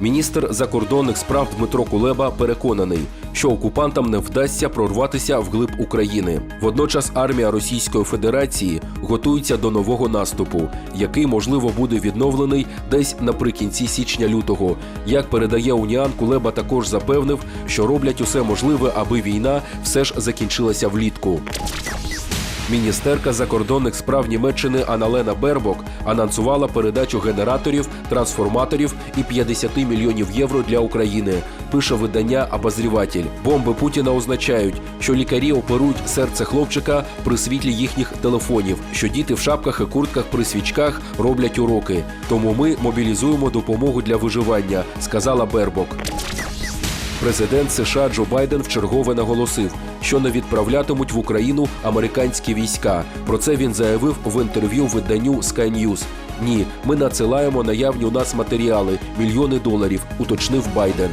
Міністр закордонних справ Дмитро Кулеба переконаний, що окупантам не вдасться прорватися вглиб України. Водночас армія Російської Федерації готується до нового наступу, який можливо буде відновлений десь наприкінці січня-лютого. Як передає Уніан, Кулеба також запевнив, що роблять усе можливе, аби війна все ж закінчилася влітку. Міністерка закордонних справ Німеччини Аналена Бербок анонсувала передачу генераторів, трансформаторів і 50 мільйонів євро для України. Пише видання Обозріватель. Бомби Путіна означають, що лікарі оперують серце хлопчика при світлі їхніх телефонів, що діти в шапках і куртках при свічках роблять уроки. Тому ми мобілізуємо допомогу для виживання, сказала Бербок. Президент США Джо Байден вчергове наголосив, що не відправлятимуть в Україну американські війська. Про це він заявив в інтерв'ю виданню Sky News. Ні, ми надсилаємо наявні у нас матеріали, мільйони доларів, уточнив Байден.